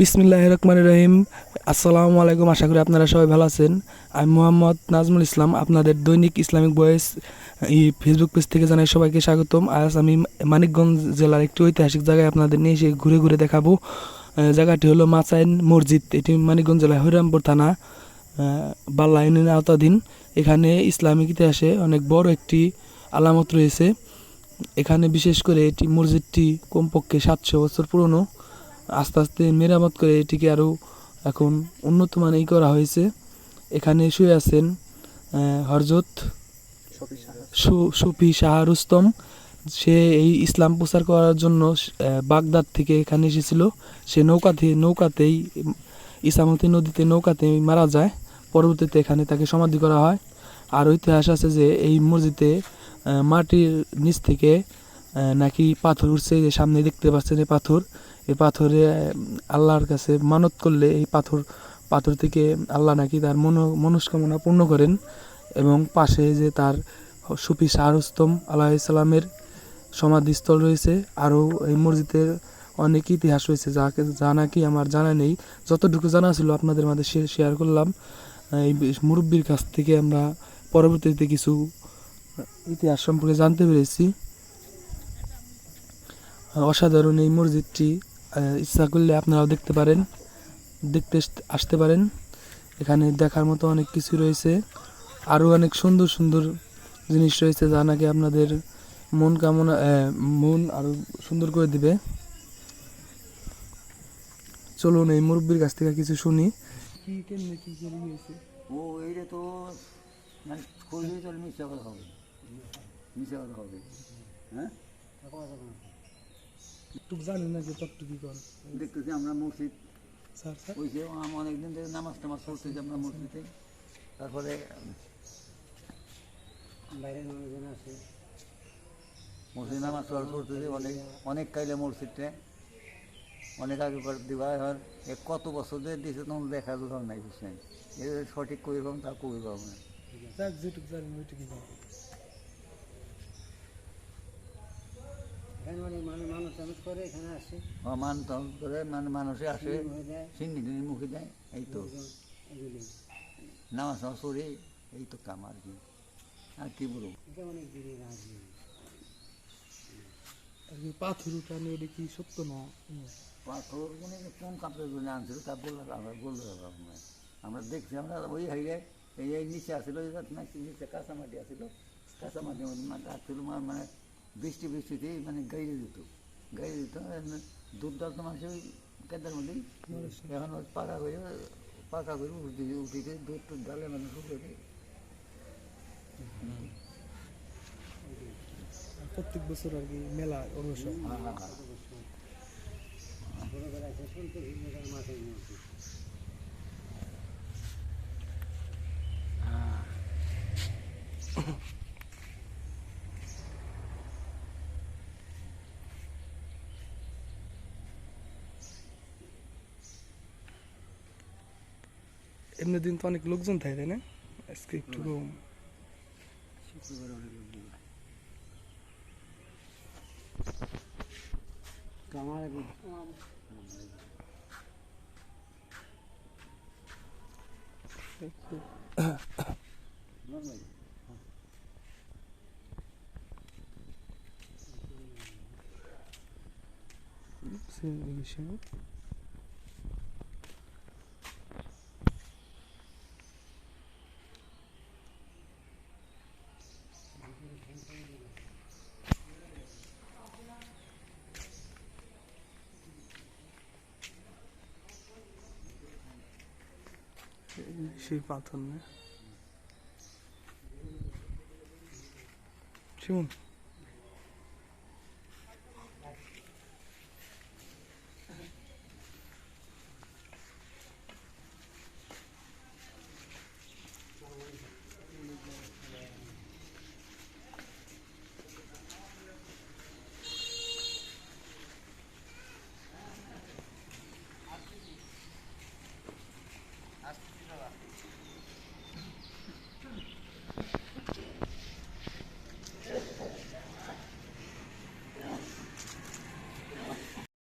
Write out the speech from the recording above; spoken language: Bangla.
বিসমিল্লাহ রহমান রহিম। আসসালামু আলাইকুম, আশা করি আপনারা সবাই ভালো আছেন। আমি মোহাম্মদ নাজমুল ইসলাম, আপনাদের দৈনিক ইসলামিক বয়েস ফেসবুক পেজ থেকে জানাই সবাইকে স্বাগতম। আজ আমি মানিকগঞ্জ জেলার একটি ঐতিহাসিক জায়গায় আপনাদের নিয়ে এসে ঘুরে ঘুরে দেখাবো। জায়গাটি হলো মাচাইন মসজিদ। এটি মানিকগঞ্জ জেলার হরিরামপুর থানা বাল্লা ইউনিয়নের আওতাধীন। এখানে ইসলামিক ইতিহাসে অনেক বড় একটি আলামত রয়েছে। এখানে বিশেষ করে এটি মসজিদটি কমপক্ষে সাতশো বছর পুরনো। আস্তে আস্তে মেরামত করে এটিকে আরও এখন উন্নত মানেই করা হয়েছে। এখানে শুয়ে আছেন হরজত সুফি শাহ রুস্তম সে এই ইসলাম প্রচার করার জন্য বাগদাদ থেকে এখানে এসেছিল। সে নৌকাতে, নৌকাতেই, ইসামতি নদীতে নৌকাতে মারা যায়। পরবর্তীতে এখানে তাকে সমাধি করা হয়। আর ইতিহাস আছে যে, এই মসজিদে মাটির নিচ থেকে নাকি পাথর উঠছে, যে সামনে দেখতে পাচ্ছেন এই পাথর। এই পাথরে, আল্লাহর কাছে মানত করলে এই পাথর পাথর থেকে আল্লাহ নাকি তার মনো, মনস্কামনা পূর্ণ করেন এবং পাশে যে তার সুফি শাহরুস্তম আল্লাহ ইসলামের সমাধিস্থল রয়েছে, আরও এই মসজিদের অনেক ইতিহাস রয়েছে যাকে যা নাকি আমার জানা নেই। যতটুকু জানা ছিল আপনাদের মাঝে শেয়ার করলাম। এই মুরব্বীর কাছ থেকে আমরা পরবর্তীতে কিছু ইতিহাস সম্পর্কে জানতে পেরেছি। অসাধারণ এই মসজিদটি ইচ্ছা করলে আপনারাও দেখতে পারেন দেখতে আসতে পারেন। এখানে দেখার মতো অনেক কিছু রয়েছে। আরও অনেক সুন্দর সুন্দর জিনিস রয়েছে যা নাকি আপনাদের মন কামনা মন আরও সুন্দর করে দিবে। চলুন এই মুরব্বীর কাছ থেকে কিছু শুনি। কি কেমনে কি করে হয়েছে? ও এইটা তো মানে করলেই তো মিশা কথা হবে। মিশা কথা হবে। হ্যাঁ? একটু জানি না যে কর। দেখতেছি আমরা মসজিদ। Sir sir? ওই যে আমরা অনেকদিন থেকে নামাজ টামাজ পড়তেছি আমরা মসজিদে। তারপরে মসজিদ নামাজ পড়া পড়তেছি অনেক অনেক কাইলে মসজিদটা অনেক আগে করে দিবা এখন এ কত বছর ধরে দিয়েছে তখন দেখা দরকার নাই বুঝছেন? এ সঠিক কই পাবো তা কই পাবো না। যেটুকু জানি ওইটুকু কর এখানে অনেক মানুষ মানুষ টানুষ করে এখানে আসে আমার মান করে মানে মানুষে আসে সিন্নি টিনি মুখে দেয় এই তো। এগুলি। নামাজ নামাজ পড়ে এই তো কাম আর কি। আর কি বলব? এটা অনেক দিনের রাজি আর কি পাথর উঠানো এটা কি সত্য না? পাথর মানে কোন কাপড়ের জন্য আনছিল তা বললাম আমরা বলল আমরা আমরা দেখছি আমরা ওই হাইলে এই এই নিচে নিচে কাঁচামাটি আসছিল কাঁচামাটি মানে আসছিল মানে বৃষ্টি বৃষ্টিতে মানে গাইড়ে দিত গাইড়ে দিত দুর্দান্ত মানুষের ওই কেদার মধ্যেই এখন পাকা করে পাকা করে উঠে উঠিতে দুধ টুধ ডালে মানে শুকিয়ে প্রত্যেক বছর আর কি মেলা অনুষ্ঠান। হ্যাঁ। এমনি দিন তো অনেক লোকজন থাকে তাই না আজকে একটু কম শুক্রবার অনেক লোক দিবে। তো আমার সেই পাথর না শিমুন